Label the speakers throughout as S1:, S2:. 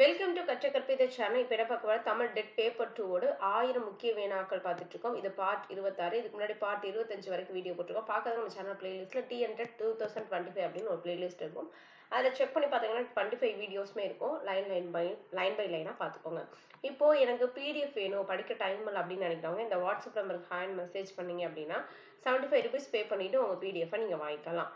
S1: Welcome to கற்ற கற்பித channel இப்போ என்ன பார்க்க தமிழ் டெட் பேப்பர் டூவோடு ஆயிரம் முக்கிய வேணாக்கள் பார்த்துட்டு இருக்கோம் இது பார்ட் இருபத்தாறு. இதுக்கு முன்னாடி பார்ட் இருபத்தஞ்சு வரைக்கும் வீடியோ போட்டிருக்கோம். பார்க்கறது நம்ம channel பிளேலிஸ்ட்ல the hundred two thousand twenty five அப்படின்னு ஒரு பிளேலிஸ்ட் இருக்கும். அதில் செக் பண்ணி பார்த்தீங்கன்னா டுவெண்ட்டி ஃபைவ் வீடியோஸுமே இருக்கும். Line line by line by லைனாக பார்த்துக்கோங்க. இப்போ எனக்கு பிடிஎஃப் வேணும் படிக்க டைம் இல்லை அப்படின்னு நினைக்கிறவங்க இந்த வாட்ஸ்அப் நம்பருக்கு ஹேண்ட் மெசேஜ் பண்ணீங்க அப்படின்னா செவன்ட்டி ஃபைவ் ருபீஸ் பே பண்ணிட்டு உங்கள் பிடிஎஃபை நீங்கள் வாங்கிக்கலாம்.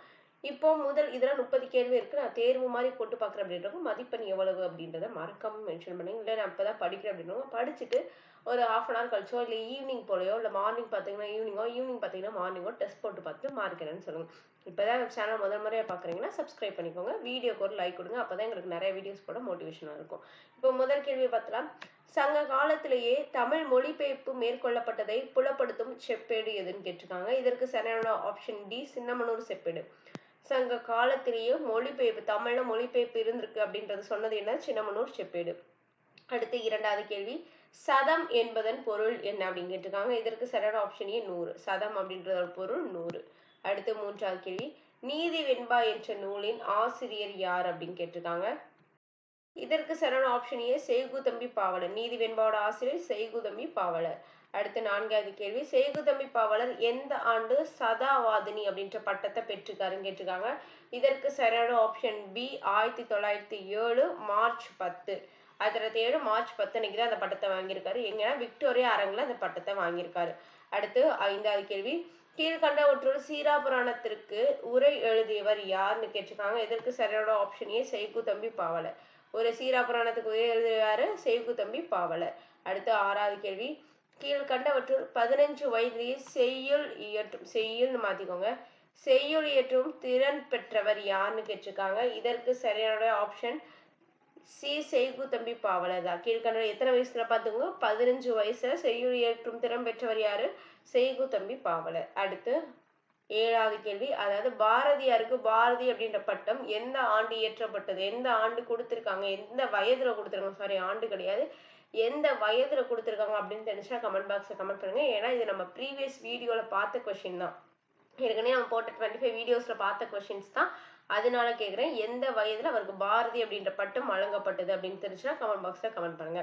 S1: இப்போ முதல் இதெல்லாம் முப்பது கேள்வி இருக்கு. நான் தேர்வு மாதிரி போட்டு பார்க்குறேன் அப்படின்றப்ப மதிப்பெண் எவ்வளவு அப்படின்றத மறக்காம மென்ஷன் பண்ணுங்க இல்லை நான் இப்போ தான் படிக்கிறேன் அப்படின்றவங்க படிச்சுட்டு ஒரு ஹாஃப் அன் ஹவர் கழிச்சோ இல்லை ஈவினிங் போலையோ இல்லை மார்னிங் பார்த்தீங்கன்னா ஈவினிங்கோ ஈவினிங் பார்த்தீங்கன்னா மார்னிங்கோ டெஸ்ட் போட்டு பார்த்து மார்க் என்னன்னு சொல்லுங்க. இப்போ தான் சேனல் முதல் முறையாக பார்க்குறீங்கன்னா சப்ஸ்கிரைப் பண்ணிக்கோங்க. வீடியோக்கு ஒரு லைக் கொடுங்க. அப்போ தான் எங்களுக்கு நிறைய வீடியோஸ் போட மோட்டிவேஷனாக இருக்கும். இப்போ முதல் கேள்வியை பார்த்தலாம் சங்க காலத்திலேயே தமிழ் மொழிபெயர்ப்பு மேற்கொள்ளப்பட்டதை புலப்படுத்தும் செப்பேடு எதுன்னு கேட்டிருக்காங்க. இதற்கு சரியான ஆப்ஷன் டி சின்னமனூர் செப்பேடு. சங்க காலத்திலேயே மொழிபெயர்ப்பு தமிழ்ல மொழிபெயர்ப்பு இருந்திருக்கு அப்படின்றது சொன்னது என்ன? சின்னமனூர் செப்பேடு. அடுத்து இரண்டாவது கேள்வி சதம் என்பதன் பொருள் என்ன அப்படின்னு கேட்டிருக்காங்க. இதற்கு சரியான ஆப்ஷனே நூறு. சதம் அப்படின்றதோட பொருள் நூறு. அடுத்து மூன்றாவது கேள்வி நீதி வெண்பா என்ற நூலின் ஆசிரியர் யார் அப்படின்னு கேட்டிருக்காங்க. இதற்கு சரியான ஆப்ஷன் ஏ செய்குதம்பி பாவலர். நீதி வெண்பாவோட ஆசிரியர் செய்குதம்பி பாவலர். அடுத்து நான்காவது கேள்வி. செய்குதம்பி பாவலர் எந்த ஆண்டு சதாவாதினி அப்படின்ற பட்டத்தை பெற்றிருக்காருன்னு கேட்டிருக்காங்க. இதற்கு சரியான ஆப்ஷன் பி ஆயிரத்தி தொள்ளாயிரத்தி ஏழு மார்ச் பத்து. ஆயிரத்தி தொள்ளாயிரத்தி ஏழு மார்ச் பத்து அன்னைக்கு தான் அந்த பட்டத்தை வாங்கியிருக்காரு. எங்கன்னா விக்டோரியா அரங்கில் அந்த பட்டத்தை வாங்கியிருக்காரு. அடுத்து ஐந்தாவது கேள்வி. கீழ்கண்டவற்றுள் சீரா புராணத்திற்கு உரை எழுதியவர் யாருன்னு கேட்டிருக்காங்க. இதற்கு சரியான ஆப்ஷன் ஏ செய்குதம்பி பாவலர். ஒரு சீரா புராணத்துக்கு உரை செய்கு தம்பி பாவலர். அடுத்து ஆறாவது கேள்வி. கீழ்கண்டவற்றுள் பதினஞ்சு வயதிலேயே செய்யுள் இயற்றும் செய்யுள்னு மாத்திக்கோங்க. செய்யுள் இயற்றும் திறன் பெற்றவர் யாருன்னு கேட்டிருக்காங்க. இதற்கு சரியான ஆப்ஷன் சி செய்கு தம்பி பாவலர் தான். கீழ்கண்ட எத்தனை வயசுல பார்த்துங்க பதினஞ்சு வயசுல செய்யுள் இயற்றும் திறன் பெற்றவர் யாரு? செய்கு தம்பி பாவலர். அடுத்து ஏழாவது கேள்வி. அதாவது பாரதியாருக்கு பாரதி அப்படின்ற பட்டம் எந்த ஆண்டு இயற்றப்பட்டது? எந்த ஆண்டு கொடுத்துருக்காங்க? எந்த வயதுல கொடுத்துருக்காங்க? சாரி ஆண்டு கிடையாது. எந்த வயதுல கொடுத்துருக்காங்க அப்படின்னு தெரிஞ்சுன்னா கமெண்ட் பாக்ஸ்ல கமெண்ட் பண்ணுங்க. ஏன்னா இது நம்ம ப்ரீவியஸ் வீடியோல பார்த்த கொஸ்டின் தான். ஏற்கனவே நம்ம போட்ட டுவெண்ட்டி ஃபைவ் வீடியோஸ்ல பார்த்த கொஸ்டின்ஸ் தான். அதனால கேட்குறேன் எந்த வயதுல அவருக்கு பாரதி அப்படின்ற பட்டம் வழங்கப்பட்டது அப்படின்னு தெரிஞ்சுன்னா கமெண்ட் பாக்ஸ்ல கமெண்ட் பண்ணுங்க.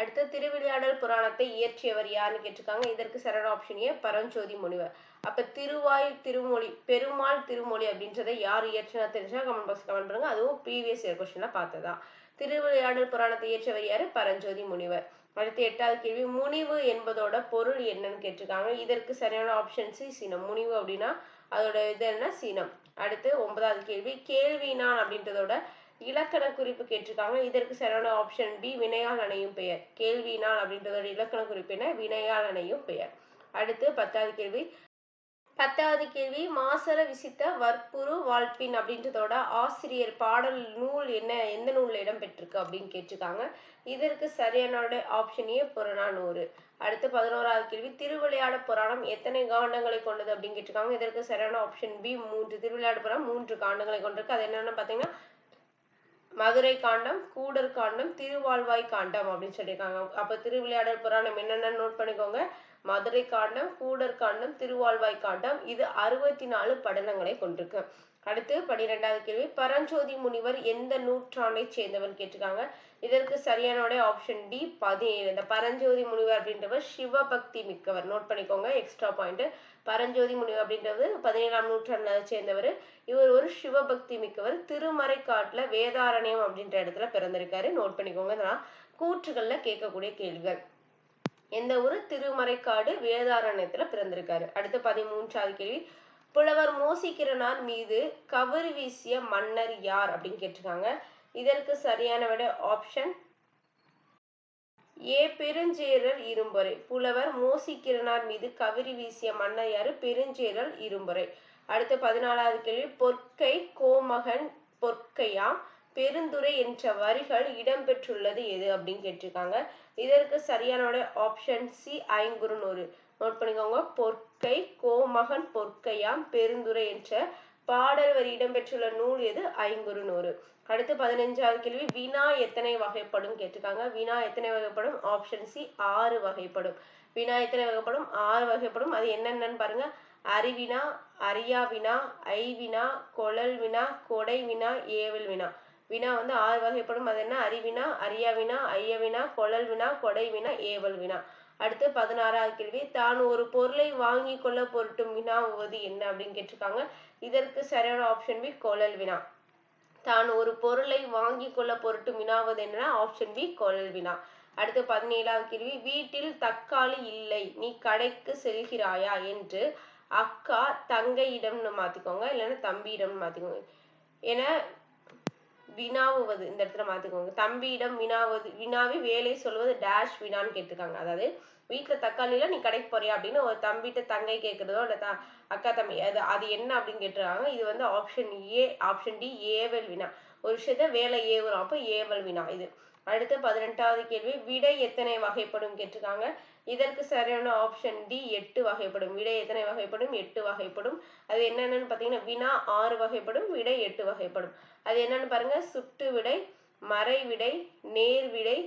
S1: அடுத்து திருவிளையாடல் புராணத்தை இயற்றியவர் யாருன்னு கேட்டிருக்காங்க. இதற்கு சரண ஆப்ஷன் ஏ பரஞ்சோதி முனிவர். அப்ப திருவாய் திருமொழி பெருமாள் திருமொழி அப்படின்றத யார் இயற்றினா தெரிஞ்சா கமெண்ட் பாக்ஸ் கமெண்ட் பண்ணுங்க. அதுவும் ப்ரீவியஸ் இயர் கொஸ்டின்ல பார்த்ததா திருவிளையாடல் புராணத்தை இயற்றியவர் யாரு? பரஞ்சோதி முனிவர். அடுத்து எட்டாவது கேள்வி. முனிவு என்பதோட பொருள் என்னன்னு கேட்டிருக்காங்க. இதற்கு சரியான ஆப்ஷன் சி சீனம். முனிவு அப்படின்னா அதோட இது என்ன? சீனம். அடுத்து ஒன்பதாவது கேள்வி. கேள்வினான் அப்படின்றதோட இலக்கண குறிப்பு கேட்டிருக்காங்க. இதற்கு சரியான ஆப்ஷன் பி வினையால் அணையும் பெயர். கேள்வினான் அப்படின்றதோட இலக்கண குறிப்பு என்ன? வினையால் அணையும் பெயர். அடுத்து பத்தாவது கேள்வி. பத்தாவது கேள்வி மாசர விசித்த வற்புரு வாழ்ப்பின் அப்படின்றதோட ஆசிரியர் பாடல் நூல் என்ன? எந்த நூல்ல இடம் பெற்றிருக்கு அப்படின்னு கேட்டிருக்காங்க. இதற்கு சரியான ஆப்ஷனையே ஏ புறநானூறு. அடுத்து பதினோராவது கேள்வி. திருவிளையாட புராணம் எத்தனை காண்டங்களை கொண்டது அப்படின்னு கேட்டிருக்காங்க. இதற்கு சரியான ஆப்ஷன் பி மூன்று. திருவிளையாட புராணம் மூன்று காண்டங்களை கொண்டிருக்கு. அது என்னன்னு பார்த்தீங்கன்னா மதுரை காண்டம் கூடர் காண்டம் திருவாழ்வாய் காண்டம் அப்படின்னு சொல்லியிருக்காங்க. அப்ப திருவிளையாடல் புராணம் என்னென்ன நோட் பண்ணிக்கோங்க. மதுரை காண்டம் கூடர் காண்டம் திருவாழ்வாய் காண்டம் இது அறுபத்தி நாலு படலங்களை கொண்டிருக்கு. அடுத்து பனிரெண்டாவது கேள்வி. பரஞ்சோதி முனிவர் எந்த நூற்றாண்டை சேர்ந்தவர் கேட்டிருக்காங்க. இதற்கு சரியான ஆப்ஷன் டி பதினேழு. இந்த பரஞ்சோதி முனிவர் அப்படின்றவர் சிவபக்தி மிக்கவர். நோட் பண்ணிக்கோங்க எக்ஸ்ட்ரா பாயிண்ட் பரஞ்சோதி முனிவர் அப்படின்றது பதினேழாம் நூற்றாண்டை சேர்ந்தவர். இவர் ஒரு சிவபக்தி மிக்கவர். திருமறைக்காட்டுல வேதாரண்யம் அப்படின்ற இடத்துல பிறந்திருக்காரு. நோட் பண்ணிக்கோங்க இதெல்லாம் கூற்றுகள்ல கேட்கக்கூடிய கேள்விகள். எந்த ஊரு? திருமறைக்காடு வேதாரண்யத்துல பிறந்திருக்காரு. அடுத்து பதிமூன்றாவது கேள்வி. புலவர் மோசிக்கிறனான் மீது கவறு வீசிய மன்னர் யார் அப்படின்னு கேட்டிருக்காங்க. இதற்கு சரியான விட ஆப்ஷன் ஏ பெருஞ்சேரல் இரும்பொறை புலவர் மோசிக்கிறனார் மீது கவிரி வீசிய மன்னர் யாரு? பெருஞ்சேரல் இரும்பொறை அடுத்து பதினாலாவது கேள்வி. பொற்கை கோமகன் பொற்கையாம் பெருந்துரை என்ற வரிகள் இடம்பெற்றுள்ளது எது அப்படின்னு கேட்டிருக்காங்க. இதற்கு சரியான ஆப்ஷன் சி ஐங்குறுநூறு. நோட் பண்ணிக்கோங்க. பொற்கை கோமகன் பொற்கையாம் பெருந்துரை என்ற பாடல் வரி இடம்பெற்றுள்ள நூல் எது? ஐங்குறுநூறு அடுத்து பதினஞ்சாவது கேள்வி. வினா எத்தனை வகைப்படும்? கேட்டிருக்காங்க. வினா எத்தனை வகைப்படும்? ஆப்ஷன் சி ஆறு வகைப்படும். வினா எத்தனை வகைப்படும்? ஆறு வகைப்படும். அது என்னென்னு பாருங்க. அறிவினா அரியா வினா ஐவினா கொழல் வினா கொடை வினா ஏவல் வினா வினா வந்து ஆறு வகைப்படும். அது என்ன? அறிவினா அரியா வினா ஐய வினா கொழல் வினா கொடை வினா ஏவல் வினா அடுத்து பதினாறாவது கேள்வி. தான் ஒரு பொருளை வாங்கி கொள்ள பொருட்டும் வினாவுவது என்ன அப்படின்னு கேட்டிருக்காங்க. இதற்கு சரியான ஆப்ஷன் பி கொழல் வினா. தான் ஒரு பொருளை வாங்கி கொள்ள பொருட்டும் வினாவது என்னன்னா ஆப்ஷன் பி கொழல் வினா. அடுத்து பதினேழாவது கேள்வி. வீட்டில் தக்காளி இல்லை நீ கடைக்கு செல்கிறாயா என்று அக்கா தங்கையிடம்னு மாத்திக்கோங்க இல்லைன்னா தம்பியிடம்னு மாத்திக்கோங்க. ஏன்னா வினாவுவது இந்த இடத்துல மாத்திக்கோங்க. தம்பியிடம் வினாவது வினாவி வேலை சொல்வது டேஷ் வினான்னு கேட்டிருக்காங்க. அதாவது வீட்டுல தக்காளில நீ கடைக்கு போறியா அப்படின்னு ஒரு தம்பிட்ட தங்கை கேட்கறதோ இல்ல த அக்கா தம்பி அது அது என்ன அப்படின்னு கேட்டிருக்காங்க. இது வந்து ஆப்ஷன் ஏ ஆப்ஷன் டி ஏவல் வினா. ஒரு விஷயத்த வேலை ஏவுறோம் அப்ப ஏவல் வினா இது. அடுத்து பதினெட்டாவது கேள்வி விடை எத்தனை வகைப்படும் கேட்டிருக்காங்க. இதற்கு சரியான ஆப்ஷன் டி எட்டு வகைப்படும். விடை எத்தனை வகைப்படும்? எட்டு வகைப்படும். அது என்னென்னு பார்த்தீங்கன்னா வினா ஆறு வகைப்படும் விடை எட்டு வகைப்படும். அது என்னன்னு பாருங்க சுட்டு விடை மறை விடை நேர் விடை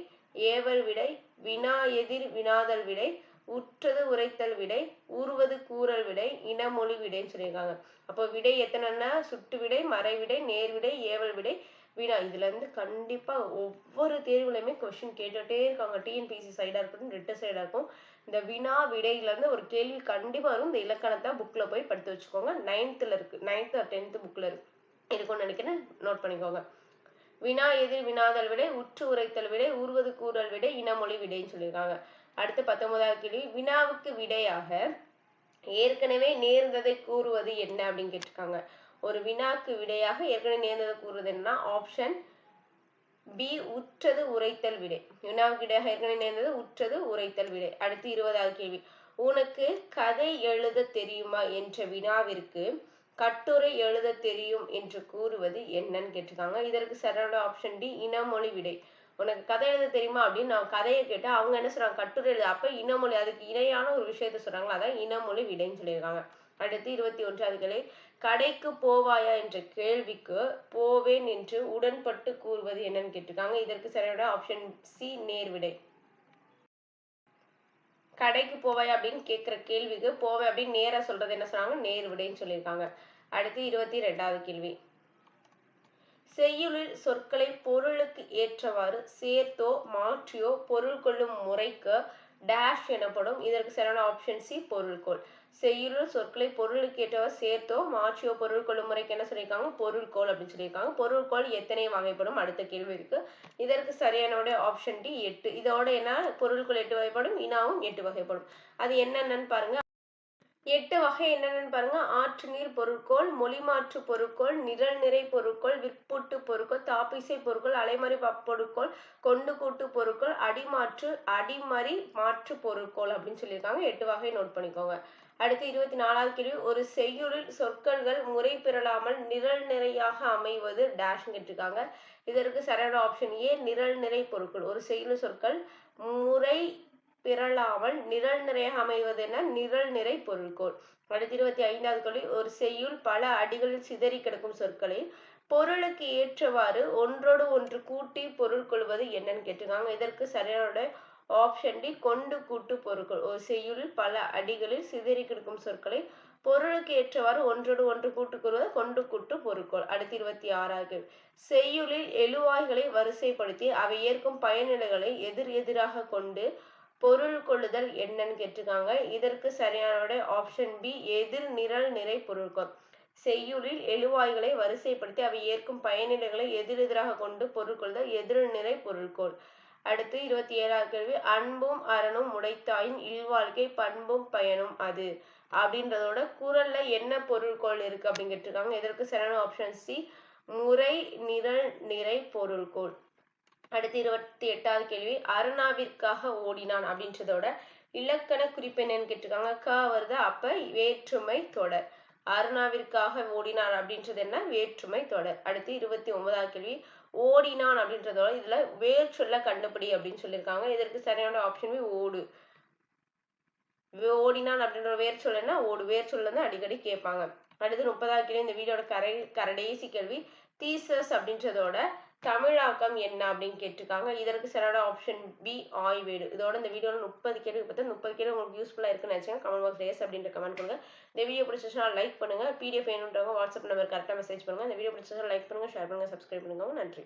S1: ஏவல் விடை வினா எதிர் வினாதல் விடை உற்றது உரைத்தல் விடை ஊறுவது கூறல் விடை இனமொழி விடைன்னு சொல்லியிருக்காங்க. அப்போ விடை எத்தனைன்னா சுட்டு விடை மறை விடை நேர் விடை ஏவல் விடை வினா இதுல இருந்து கண்டிப்பா ஒவ்வொரு தேர்வுலையுமே கொஸ்டின் கேட்டுட்டே இருக்காங்க. டிஎன்பிசி சைடா இருக்கட்டும் ரெட்டு சைடா இருக்கும் இந்த வினா விடையில இருந்து ஒரு கேள்வி கண்டிப்பா வரும். இந்த இலக்கணத்தை புக்ல போய் படித்து வச்சுக்கோங்க. நைன்த்ல இருக்கு. நைன்த் ஆர் டென்த் புக்ல இருக்கு. இருக்கும்னு நினைக்கிறேன். நோட் பண்ணிக்கோங்க. வினா எதிர் வினாதல் விடை உற்று உரைத்தல் விடை ஊர்வது கூறல் விடை இனமொழி விடைன்னு சொல்லியிருக்காங்க. அடுத்து பத்தொன்பதாவது கேள்வி. வினாவுக்கு விடையாக ஏற்கனவே நேர்ந்ததை கூறுவது என்ன அப்படின்னு கேட்டிருக்காங்க. ஒரு வினாக்கு விடையாக ஏற்கனவே நேர்ந்ததை கூறுவது என்னன்னா ஆப்ஷன் பி உற்றது உரைத்தல் விடை. வினாவுக்கு விடையாக ஏற்கனவே நேர்ந்தது உற்றது உரைத்தல் விடை. அடுத்து இருபதாவது கேள்வி. உனக்கு கதை எழுத தெரியுமா என்ற வினாவிற்கு கட்டுரை எழுத தெரியும் என்று கூறுவது என்னன்னு கேட்டிருக்காங்க. இதற்கு சரியான ஆப்ஷன் டி இனமொழி விடை. உனக்கு கதை எழுத தெரியுமா அப்படின்னு நான் கதையை கேட்டா அவங்க என்ன சொல்றாங்க? கட்டுரை எழுத. அப்ப இனமொழி அதுக்கு இணையான ஒரு விஷயத்த சொல்றாங்க அதான் இனமொழி விடைன்னு சொல்லியிருக்காங்க. அடுத்து இருபத்தி ஒன்றாவதுகளே கடைக்கு போவாயா என்ற கேள்விக்கு போவேன் என்று உடன்பட்டு கூறுவது என்னன்னு கேட்டிருக்காங்க. இதற்கு சரியான ஆப்ஷன் சி நேர்விடை. கடைக்கு போவாயா அப்படின்னு கேட்குற கேள்விக்கு போவேன் அப்படின்னு நேராக சொல்றது என்ன சொன்னாங்க? நேர்விடைன்னு சொல்லியிருக்காங்க. அடுத்து இருபத்தி ரெண்டாவது கேள்வி. செய்யுளில் சொற்களை பொருளுக்கு ஏற்றவாறு சேர்த்தோ மாற்றியோ பொருள் கொள்ளும் முறைக்கு டேஷ் எனப்படும். இதற்கு சரியான ஆப்ஷன் சி பொருள்கோள். செய்யுள் சொற்களை பொருளுக்கு ஏற்றவா சேர்த்தோ மாற்றியோ பொருள் கொள்ளும் முறைக்கு என்ன சொல்லியிருக்காங்க? பொருள்கோள் அப்படின்னு சொல்லியிருக்காங்க. பொருள்கோள் எத்தனை வகைப்படும்? அடுத்த கேள்வி இருக்கு. இதற்கு சரியான ஆப்ஷன் டி எட்டு. இதோட என்ன? பொருள்கோள் எட்டு வகைப்படும் இனாவும் எட்டு வகைப்படும். அது என்னென்னு பாருங்க. எட்டு வகை என்னென்னு பாருங்க. ஆற்று நீர் பொருட்கோள் மொழிமாற்று பொருட்கோள் நிரல் நிறை பொருட்கோள் விற்பூட்டு பொருட்கோள் தாப்பிசை பொருட்கள் அலைமறி பொருட்கோள் கொண்டு கூட்டு பொருட்கள் அடிமாற்று அடிமறி மாற்று பொருட்கோள் அப்படின்னு சொல்லியிருக்காங்க. எட்டு வகை நோட் பண்ணிக்கோங்க. அடுத்து இருபத்தி நாலாவது கேள்வி. ஒரு செய்யுளில் சொற்கள்கள் முறை பெறலாமல் நிரல் நிறையாக அமைவது டேஷ் கேட்டிருக்காங்க. இதற்கு சரியான ஆப்ஷன் ஏ நிரல் நிறை பொருட்கள். ஒரு செய்யுள் சொற்கள் முறை பிறழாமல் நிரல் நிறையாக அமைவது என நிரல் நிறை பொருள்கோள் அடுத்து இருபத்தி ஐந்தாவது கேள்வி. ஒரு செய்யுள் பல அடிகளில் சிதறி கிடக்கும் சொற்களை பொருளுக்கு ஏற்றவாறு ஒன்றோடு ஒன்று கூட்டி பொருள் கொள்வது என்னன்னு கேட்டிருக்காங்க. இதற்கு சரியான ஆப்ஷன் டி கொண்டு கூட்டு பொருட்கள். ஒரு செய்யுளில் பல அடிகளில் சிதறி கிடக்கும் சொற்களை பொருளுக்கு ஏற்றவாறு ஒன்றோடு ஒன்று கூட்டுக்கூறுவது கொண்டு கூட்டு பொருட்கள். அடுத்து இருபத்தி ஆறாவது. செய்யுளில் எழுவாய்களை வரிசைப்படுத்தி அவை ஏற்கும் பயனிலைகளை எதிர் எதிராக கொண்டு பொருள் கொள்ளுதல் என்னன்னு கேட்டிருக்காங்க. இதற்கு சரியான ஆப்ஷன் பி எதிர் நிரல் நிறை பொருட்கள். செய்யுளில் எழுவாய்களை வரிசைப்படுத்தி அவை ஏற்கும் பயனிலைகளை எதிரெதிராக கொண்டு பொருள் கொள்ளுதல் எதிர் நிறை பொருட்கோள். அடுத்து இருபத்தி ஏழாவது கேள்வி அன்பும் அறனும் உடைத்தாயின் இல்வாழ்க்கை பண்பும் பயனும் அது. அப்படின்றதோட குரல்ல என்ன பொருள்கோள் இருக்கு அப்படின்னு கேட்டிருக்காங்க இதற்கு சரியான ஆப்ஷன் சி முறை நிரல் நிறை பொருள்கோள். அடுத்து இருபத்தி எட்டாவது கேள்வி அருணாவிற்காக ஓடினான் அப்படின்றதோட இலக்கண குறிப்பு என்னன்னு கேட்டிருக்காங்க. க வருது அப்ப வேற்றுமை தொடர். அருணாவிற்காக ஓடினார் அப்படின்றது என்ன? வேற்றுமை தொடர். அடுத்து இருபத்தி ஒன்பதாவது கேள்வி ஓடினான் அப்படின்றதோட இதுல வேர் சொல்ல கண்டுபிடி அப்படின்னு சொல்லியிருக்காங்க. இதற்கு சரியான ஆப்ஷன் ஓடு. ஓடினான் அப்படின்ற வேர் சொல்லுன்னா ஓடு. வேர் சொல்ல தான் அடிக்கடி கேட்பாங்க. அடுத்து முப்பதாவது கேள்வி. இந்த வீடியோட கரை கரடேசி கேள்வி. தீசஸ் அப்படின்றதோட தமிழாக்கம் என்ன அப்படின்னு கேட்டிருக்காங்க. இதற்கு சரியான ஆப்ஷன் பி ஆய்வேடு. இதோட இந்த வீடியோவில் முப்பது கேள்வி பார்த்தா முப்பது கேள்வி உங்களுக்கு யூஸ்ஃபுல்லாக இருக்குன்னு நினச்சிங்க கமெண்ட் பாக்ஸ் ரேஸ் அப்படின்ற கமெண்ட் பண்ணுங்க இந்த வீடியோ பிடிச்சிச்சுன்னா லைக் பண்ணுங்க. பிடிஎஃப் வேணுன்றவங்க வாட்ஸ்அப் நம்பர் கரெக்டாக மெசேஜ் பண்ணுங்க. இந்த வீடியோ பிடிச்சிச்சுன்னா லைக் பண்ணுங்க ஷேர் பண்ணுங்க சப்ஸ்கிரைப் பண்ணுங்க. நன்றி.